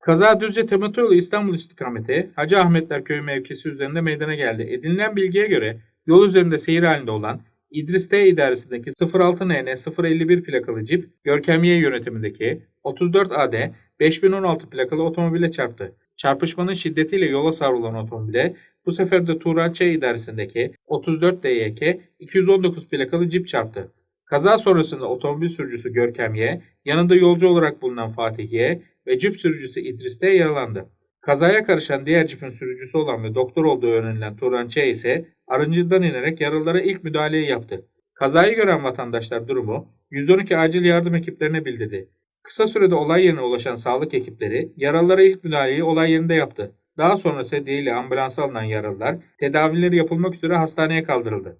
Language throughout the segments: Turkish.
Kaza Düzce Tematoğlu İstanbul istikameti Hacı Ahmetler Köyü mevkisi üzerinde meydana geldi. Edinilen bilgiye göre yol üzerinde seyir halinde olan İdris T idaresindeki 06NN 051 plakalı cip Görkemiye yönetimindeki 34 AD 5016 plakalı otomobile çarptı. Çarpışmanın şiddetiyle yola savrulan otomobile bu sefer de Tuğra Ç idaresindeki 34 DYK 219 plakalı cip çarptı. Kaza sonrasında otomobil sürücüsü Görkem Y, yanında yolcu olarak bulunan Fatih Y ve cip sürücüsü İdris T yaralandı. Kazaya karışan diğer cipin sürücüsü olan ve doktor olduğu öğrenilen Turan Ç ise aracından inerek yaralılara ilk müdahaleyi yaptı. Kazayı gören vatandaşlar durumu 112 acil yardım ekiplerine bildirdi. Kısa sürede olay yerine ulaşan sağlık ekipleri yaralılara ilk müdahaleyi olay yerinde yaptı. Daha sonra sedyeyle ambulansa alınan yaralılar tedavileri yapılmak üzere hastaneye kaldırıldı.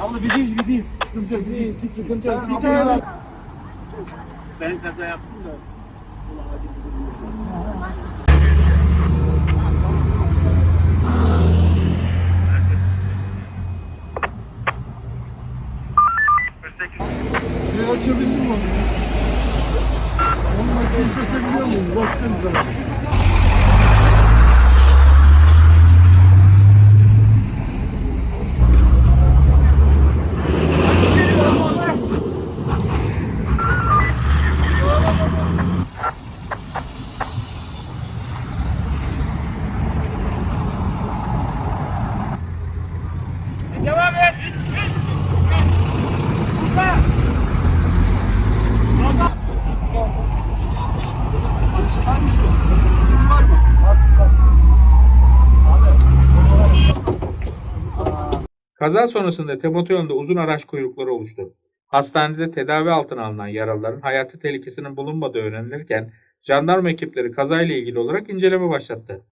Abla bir değil. Sıkıntı yok. Hiç sıkıntı yok. Bir tane. Ben kaza yaptım da. Bir açabildin mi onu? Onun makineyi sökebiliyor muyum? Baksanıza. Kaza sonrasında Tebot yolunda uzun araç kuyrukları oluştu. Hastanede tedavi altına alınan yaralıların hayati tehlikesinin bulunmadığı öğrenilirken jandarma ekipleri kazayla ilgili olarak inceleme başlattı.